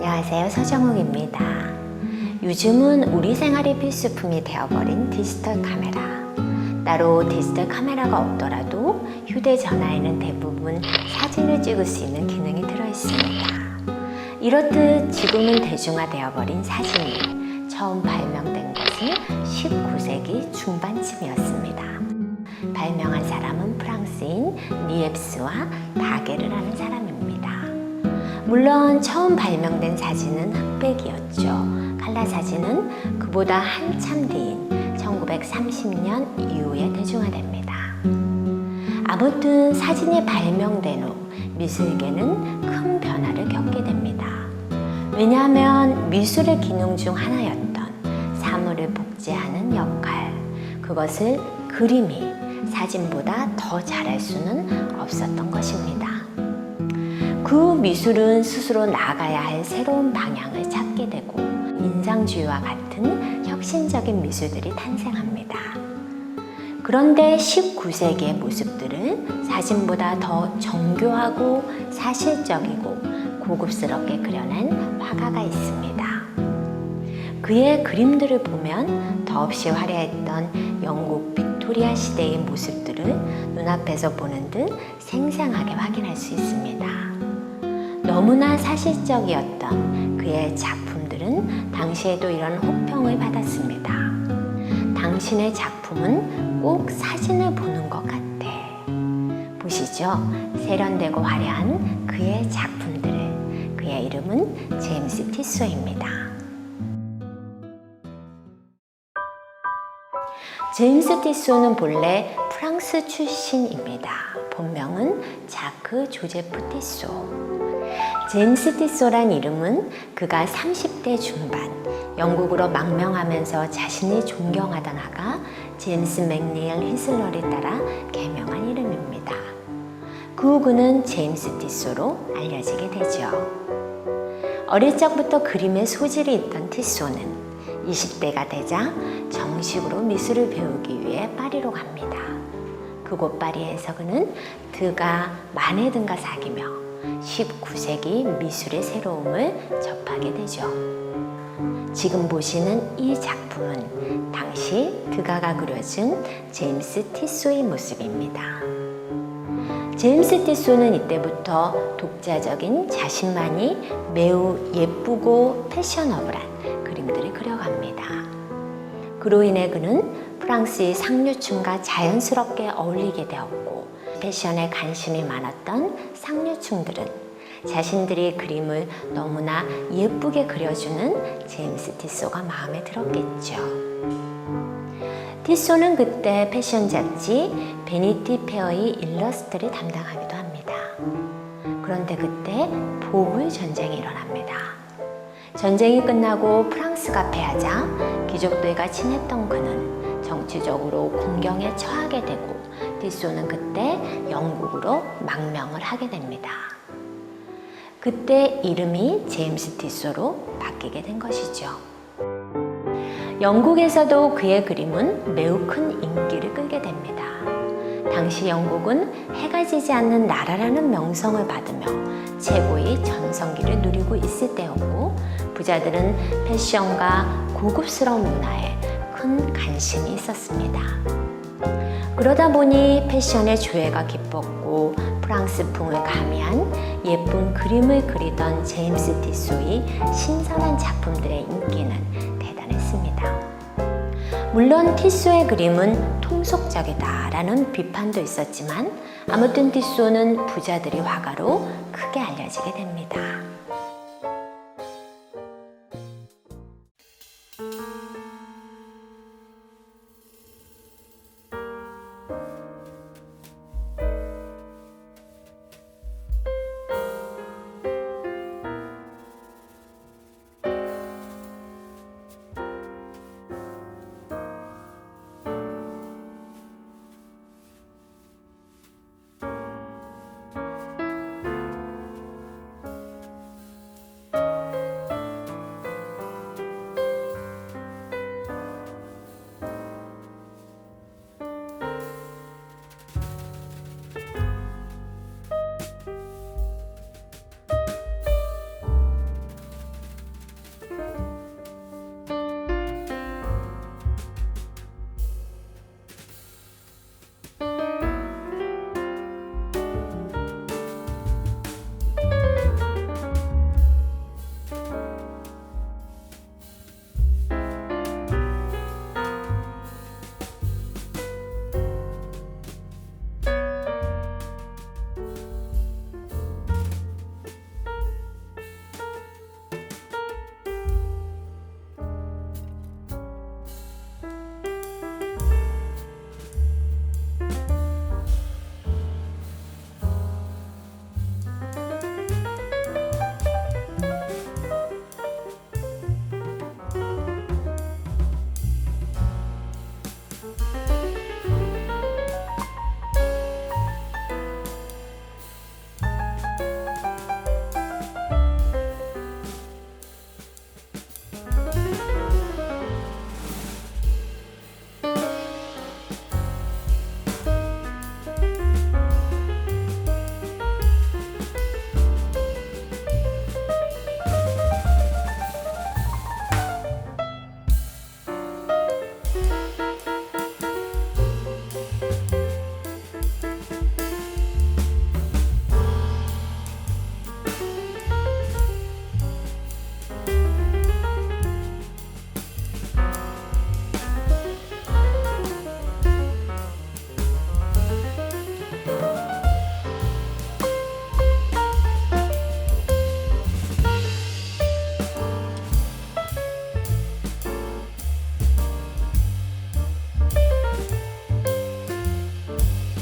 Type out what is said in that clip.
안녕하세요. 서정욱입니다. 요즘은 우리 생활의 필수품이 되어버린 디지털 카메라. 따로 디지털 카메라가 없더라도 휴대전화에는 대부분 사진을 찍을 수 있는 기능이 들어있습니다. 이렇듯 지금은 대중화되어버린 사진이 처음 발명된 것은 19세기 중반쯤이었습니다. 발명한 사람은 프랑스인 니엡스와 다게르라는 사람입니다. 물론 처음 발명된 사진은 흑백이었죠. 칼라 사진은 그보다 한참 뒤인 1930년 이후에 대중화됩니다. 아무튼 사진이 발명된 후 미술계는 큰 변화를 겪게 됩니다. 왜냐하면 미술의 기능 중 하나였던 사물을 복제하는 역할, 그것을 그림이 사진보다 더 잘할 수는 없었던 것입니다. 그 미술은 스스로 나가야 할 새로운 방향을 찾게 되고 인상주의와 같은 혁신적인 미술들이 탄생합니다. 그런데 19세기의 모습들은 사진보다 더 정교하고 사실적이고 고급스럽게 그려낸 화가가 있습니다. 그의 그림들을 보면 더없이 화려했던 영국 빅토리아 시대의 모습들을 눈앞에서 보는 듯 생생하게 확인할 수 있습니다. 너무나 사실적이었던 그의 작품들은 당시에도 이런 호평을 받았습니다. 당신의 작품은 꼭 사진을 보는 것 같아. 보시죠. 세련되고 화려한 그의 작품들을. 그의 이름은 제임스 티소입니다. 제임스 티소는 본래 프랑스 출신입니다. 본명은 자크 조제프 티소. 제임스 티소란 이름은 그가 30대 중반 영국으로 망명하면서 자신이 존경하던 화가 제임스 맥니엘 히슬러를 따라 개명한 이름입니다. 그 후 그는 제임스 티소로 알려지게 되죠. 어릴 적부터 그림에 소질이 있던 티소는 20대가 되자 정식으로 미술을 배우기 위해 파리로 갑니다. 그곳 파리에서 그는 드가 마네등과 사귀며 19세기 미술의 새로움을 접하게 되죠. 지금 보시는 이 작품은 당시 드가가 그려준 제임스 티소의 모습입니다. 제임스 티소는 이때부터 독자적인 자신만이 매우 예쁘고 패셔너블한 그림들을 그려갑니다. 그로 인해 그는 프랑스의 상류층과 자연스럽게 어울리게 되었고 패션에 관심이 많았던 상류층들은 자신들이 그림을 너무나 예쁘게 그려주는 제임스 티소가 마음에 들었겠죠. 티소는 그때 패션 잡지 베니티 페어의 일러스트를 담당하기도 합니다. 그런데 그때 보물 전쟁이 일어납니다. 전쟁이 끝나고 프랑스가 패하자 귀족들과 친했던 그는 정치적으로 공경에 처하게 되고 티소는 그때 영국으로 망명을 하게 됩니다. 그때 이름이 제임스 티소로 바뀌게 된 것이죠. 영국에서도 그의 그림은 매우 큰 인기를 끌게 됩니다. 당시 영국은 해가 지지 않는 나라라는 명성을 받으며 최고의 전성기를 누리고 있을 때였고 부자들은 패션과 고급스러운 문화에 큰 관심이 있었습니다. 그러다 보니 패션의 조예가 기뻤고 프랑스풍을 가미한 예쁜 그림을 그리던 제임스 디소의 신선한 작품들의 인기는 대단했습니다. 물론 티소의 그림은 통속적이다라는 비판도 있었지만 아무튼 티소는 부자들의 화가로 크게 알려지게 됩니다.